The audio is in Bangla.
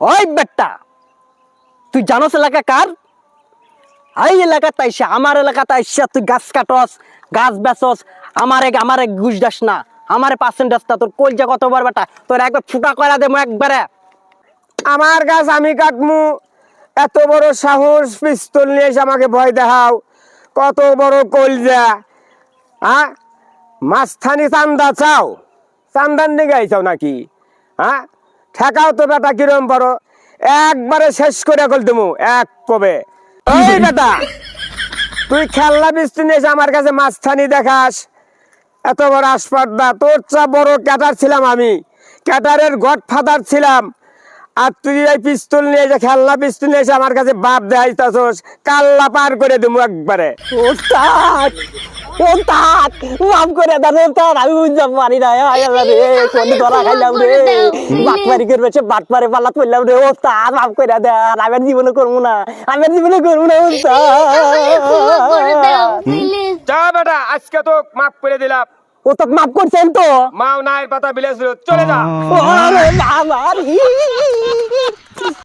ওই বেটা, তুই জানোস এলাকা কার? এই এলাকাতে আইসা, আমার এলাকাতে আইসা তুই গাছ কাটস, গাছ বেচস, আমারে আমারে ঘুষ দাস না। আমারে পার্সেন্টেজটা তোর কলজা কতবার বেটা? তোর একবার ফুটা করা দেবো একবারে। আমার গাছ আমি কাটমু। এত বড় সাহস, পিস্তল নিয়ে আমাকে ভয় দেখাও। কত বড় কলজা হ্যাঁ মাঝখানি চান্দা চাও। চান্দার নিয়ে গাইছাও নাকি? হ্যাঁ ঠেকাও তো বেটা কিরম বড় একবারে শেষ করে কল তুমি এক কবে। বেটা, তুই খেলনা বৃষ্টি নিয়ে আমার কাছে মাঝখানি দেখাস। এত বড় আসপার্দা তোর চা বড় ক্যাটার ছিলাম আমি। ক্যাটারের গড ফাদার ছিলাম। আর তুই এই পিস্তল নিয়ে যে খেলনা পিস্তল নিয়ে এসে আমার কাছে বাপ দেখাইতাছস। কাল্লা পার করে দেবো একবারে। ওস্তাদ মাফ করে দেন ওস্তাদ আমি বুঝতে পারি না আল্লাহ রে কোন ধরা খাইলাম রে। বাটপারি করবে সে বাটপারে পাল্লা করলাম রে ওস্তাদ মাফ করে দেন আমি আর জীবনে করব না আমি জীবনে করব না ওস্তাদ যা বেটা আজকে তো মাফ করে দিলাম। ওস্তাদ মাফ করছেন তো? মাও নায়ের পাতা বিলেছিল চলে যা। বাবা।